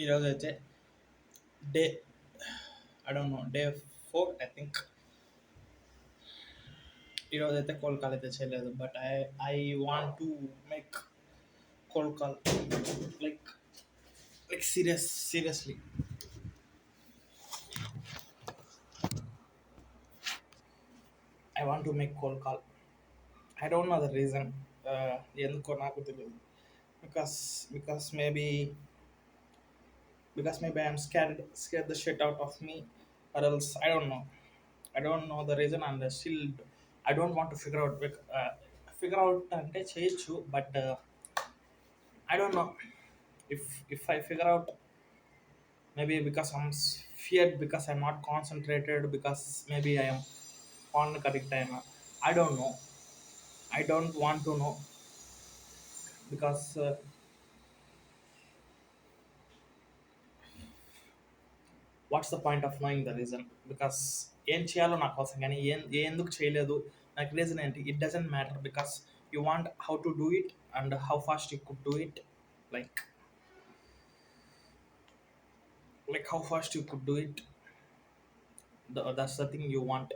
ఈరోజు అయితే day I don't know day four I think ఈరోజు అయితే కోల్ కాల్ అయితే చేయలేదు but I I want to make cold call like like serious seriously I want to make cold call I don't know the reason ఎందుకో నాకు తెలియదు because because maybe because maybe I'm scared scared the shit out of me, or else I don't know. I don't know the reason, and still I don't want to figure out uh, figure out and it's true, But uh, I don't know if if I figure out maybe because I'm scared, because I'm not concentrated because maybe I am on the correct time. I don't know. I don't want to know. Because what's the point of knowing the reason because ఏం చేయాలో నాకు అవసరం కానీ ఏం ఏ ఎందుకు చేయలేదు? నాకు reason ఏంటి? It doesn't matter because you want how to do it and how fast you could do it like like how fast you could do it that's the thing you want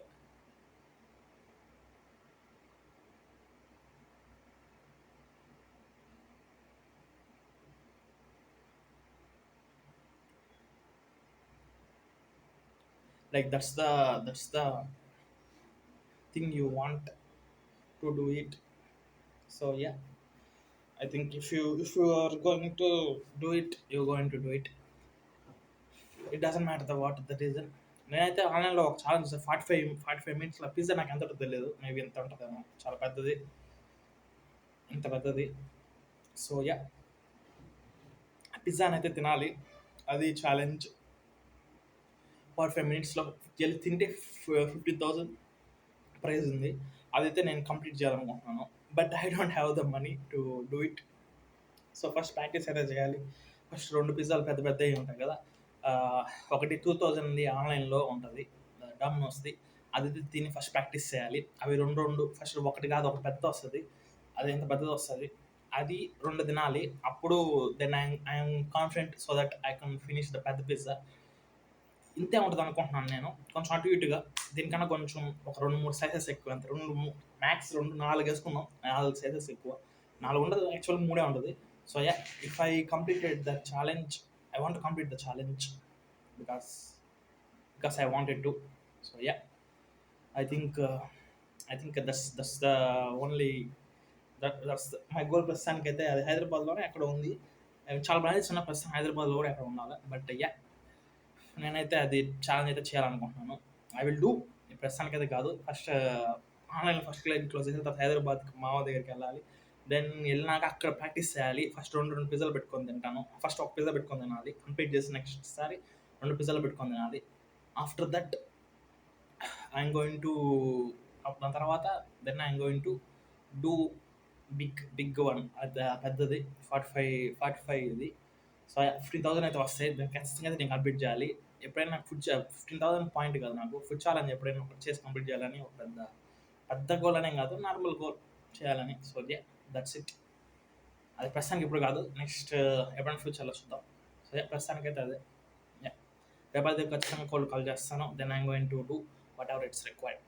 like that's the that's the thing you want to do it so yeah I think if you if you are going to do it you going to do it it doesn't matter the what the reason నేనైతే ఆన్లైన్లో ఒక challenge forty five forty five మినిట్స్లో pizza నాకు ఎంత ఉంటుందో తెలియదు maybe ఎంత ఉంటుందేమో. చాలా పెద్దది. ఇంత పెద్దది. సో యా పిజ్జా అయితే తినాలి. అది ఛాలెంజ్ ఫర్ ఫైవ్ మినిట్స్లో వెళ్ళి తింటే ఫిఫ్టీ థౌజండ్ ప్రైజ్ ఉంది. అదైతే నేను కంప్లీట్ చేయాలనుకుంటున్నాను. But I don't have the money to do it so first practice అయితే చేయాలి? ఫస్ట్ రెండు పిజ్జాలు పెద్ద పెద్దవి ఉంటాయి కదా. ఒకటి టూ థౌజండ్ది ఆన్లైన్లో ఉంటుంది. డమ్నోస్ది అది అయితే తిని ఫస్ట్ ప్రాక్టీస్ చేయాలి. అవి రెండు రెండు ఫస్ట్ ఒకటి కాదు ఒక పెద్ద వస్తుంది. అది ఎంత పెద్దది వస్తుంది? అది రెండు తినాలి. అప్పుడు then I'm I'm confident so that I can finish the పెద్ద పిజ్జా ఇంతే ఉంటుంది అనుకుంటున్నాను నేను. కొంచెం అటు ఇటుగా. దీనికన్నా కొంచెం ఒక రెండు మూడు సైజెస్ ఎక్కువ. అంత. రెండు మ్యాక్స్ రెండు నాలుగు వేసుకున్నాం. నాలుగు సైజెస్ ఎక్కువ. నాలుగు ఉండదు. యాక్చువల్ మూడే ఉంటుంది. So yeah if I completed the challenge I want complete the challenge because because I wanted to so yeah I think I think thus thus the only that that's my goal ప్రస్తుతానికి అయితే అది హైదరాబాద్లోనే అక్కడ ఉంది. చాలా బాగా ఉన్న ప్రస్తుతం హైదరాబాద్లో కూడా అక్కడ ఉండాలి. బట్ యా నేనైతే అది ఛాలెంజ్ అయితే చేయాలనుకుంటున్నాను. ఐ విల్ డూ ప్రస్తుతానికి అయితే కాదు. First online first class close చేసిన తర్వాత హైదరాబాద్కి మావ దగ్గరికి వెళ్ళాలి. దెన్ వెళ్ళినాక అక్కడ ప్రాక్టీస్ చేయాలి. ఫస్ట్ రెండు రెండు పిజ్జాలు పెట్టుకొని తింటాను. ఫస్ట్ ఒక పిజ్జా పెట్టుకొని తినాలి. కంప్లీట్ చేసి నెక్స్ట్ సారి రెండు పిజ్జాలు పెట్టుకొని తినాలి. After that I'm going to దాని తర్వాత then I'm going to do big big one అది పెద్దది. ఫార్టీ ఫైవ్ ఫార్టీ ఫైవ్ ఇది. సో ఫిఫ్టీన్ థౌసండ్ అయితే వస్తాయి. దాన్ని ఖచ్చితంగా అయితే నేను కంప్లీట్ చేయాలి. ఎప్పుడైనా నాకు ఫుడ్ ఫిఫ్టీన్ థౌసండ్ పాయింట్ కాదు నాకు. ఫుడ్ ఛాలెంజ్ ఎప్పుడైనా ఒకటి చేసి కంప్లీట్ చేయాలని ఒక పెద్ద పెద్ద గోల్ అనే కాదు నార్మల్ గోల్ చేయాలని. సో యా దట్స్ ఇట్ అది ప్రస్తుతానికి ఇప్పుడు కాదు. నెక్స్ట్ ఎప్పుడైనా ఫ్యూచర్లో చూద్దాం. సో యా ప్రస్తుతానికి అయితే అదే. యా రేపు అయితే ఖచ్చితంగా కోల్ కాల్ చేస్తాను. Then I'm going to do whatever it's required